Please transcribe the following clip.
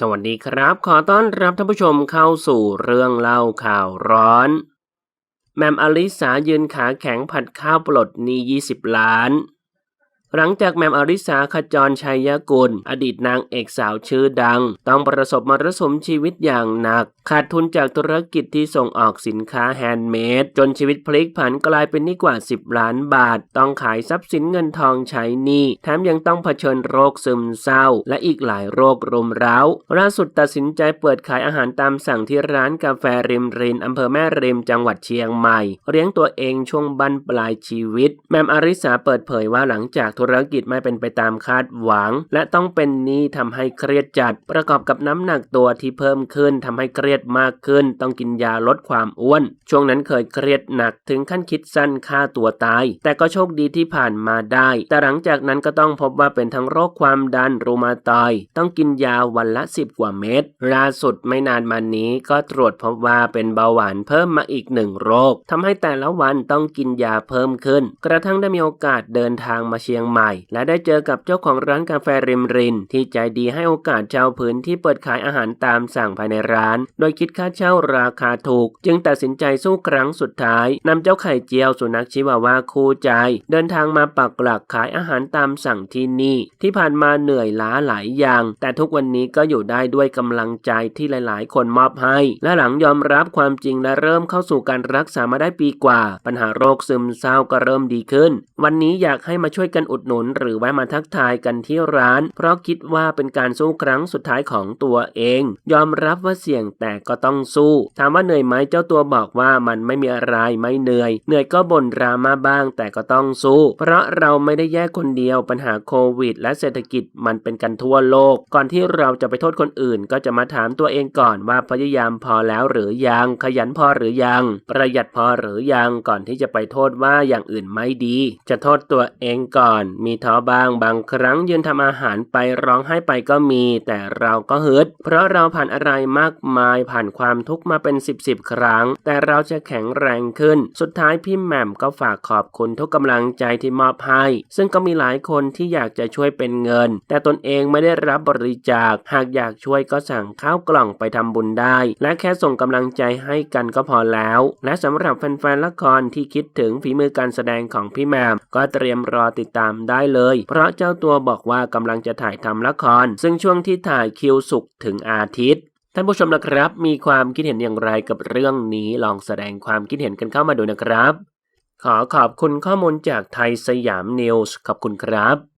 สวัสดีครับ ขอต้อนรับท่านผู้ชมเข้าสู่เรื่องเล่าข่าวร้อน แมมอลิสายืนขาแข็งผัดข้าวปลดหนี้ 20 ล้าน หลังจากแมมอริสาขจรชัยกุล อดีตนางเอกสาวชื่อดัง ต้องประสบมรสุมชีวิตอย่างหนัก ขาดทุนจากธุรกิจที่ส่งออกสินค้าแฮนด์เมดจนชีวิตพลิกผันกลายเป็นหนี้กว่า 10 ล้านบาท ต้องขายทรัพย์สินเงินทองใช้หนี้แถมยังต้องเผชิญโรคซึมเศร้า และอีกหลายโรครุมเร้าล่าสุดตัดสินใจเปิดขายอาหารตามสั่งที่ร้านกาแฟริมรินอำเภอแม่ริมจังหวัดเชียงใหม่ เลี้ยงตัวเองช่วงบั้นปลายชีวิต แมมอริสาเปิดเผยว่าหลังจากธุรกิจไม่เป็นไปตามคาดหวัง และต้องเป็นหนี้ทำให้เครียดจัด ประกอบกับน้ำหนักตัวที่เพิ่มขึ้นทำให้เครียดมากขึ้น ต้องกินยาลดความอ้วน ช่วงนั้นเคยเครียดหนักถึงขั้นคิดสั้นฆ่าตัวตาย แต่ก็โชคดีที่ผ่านมาได้ แต่หลังจากนั้นก็ต้องพบว่าเป็นทั้งโรคความดันรูมาตอย ต้องกินยาวันละ 10 กว่าเม็ดล่าสุดไม่นานมานี้ก็ตรวจพบว่าเป็นเบาหวานเพิ่มมาอีกหนึ่งโรคทำให้แต่ละวันต้องกินยาเพิ่มขึ้น กระทั่งได้มีโอกาสเดินทางมาเชียงใหม่ และได้เจอกับเจ้าของร้านกาแฟริมริน ที่ใจดีให้โอกาสช่าพื้นที่เปิดขายอาหารตามสั่งภายในร้าน โดยคิดค่าเช่าราคาถูก จึงตัดสินใจสู้ครั้งสุดท้ายนำเจ้าไข่เจียวสุนัขชิวาวาคู่ใจ เดินทางมาปักหลักขายอาหารตามสั่งที่นี่ ที่ผ่านมาเหนื่อยล้าหลายอย่าง แต่ทุกวันนี้ก็อยู่ได้ด้วยกำลังใจที่หลาย ๆ คนมอบให้ และหลังยอมรับความจริงและเริ่มเข้าสู่การรักษามาได้ปีกว่า ปัญหาโรคซึมเศร้าก็เริ่มดีขึ้น วันนี้อยากให้มาช่วยกันอุดหนุนหรือแวะมาทักทายกันที่ร้าน เพราะคิดว่าเป็นการสู้ครั้งสุดท้ายของตัวเอง ยอมรับว่าเสี่ยงแต่ก็ต้องสู้ ถามว่าเหนื่อยไหมเจ้าตัวบอกว่ามันไม่มีอะไรไม่เหนื่อย เหนื่อยก็บ่นรามาบ้างแต่ก็ต้องสู้ เพราะเราไม่ได้แยกคนเดียวปัญหาโควิด และเศรษฐกิจมันเป็นกันทั่วโลก ก่อนที่เราจะไปโทษคนอื่น ก็จะมาถามตัวเองก่อนว่าพยายามพอแล้วหรือยังขยันพอหรือยัง ประหยัดพอหรือยังก่อนที่จะไปโทษว่าอย่างอื่นไม่ดี จะโทษตัวเองก่อนมีท้อบ้างบางครั้งยืนทำอาหารไปร้องไห้ไปก็มี แต่เราก็ฮึด เพราะเราผ่านอะไรมากมายผ่านความทุกข์มาเป็นสิบสิบครั้ง แต่เราจะแข็งแรงขึ้น สุดท้ายพี่แหม่มก็ฝากขอบคุณทุกกำลังใจที่มอบให้ ซึ่งก็มีหลายคนที่อยากจะช่วยเป็นเงิน แต่ตนเองไม่ได้รับบริจาค หากอยากช่วยก็สั่งข้าวกล่องไปทำบุญได้ และแค่ส่งกำลังใจให้กันก็พอแล้ว และสำหรับแฟนๆละครที่คิดถึงฝีมือการแสดงของพี่แหม่มก็เตรียมรอติดตามได้เลย เพราะเจ้าตัวบอกว่ากำลังจะถ่ายทำละคร ซึ่งช่วงที่ถ่ายคิวสุกถึงอาทิตย์ท่านผู้ชมนะครับ มีความคิดเห็นอย่างไรกับเรื่องนี้ลองแสดงความคิดเห็นกันเข้ามาดูนะครับ ขอขอบคุณข้อมูลจากไทยสยามนิวส์ขอบคุณครับ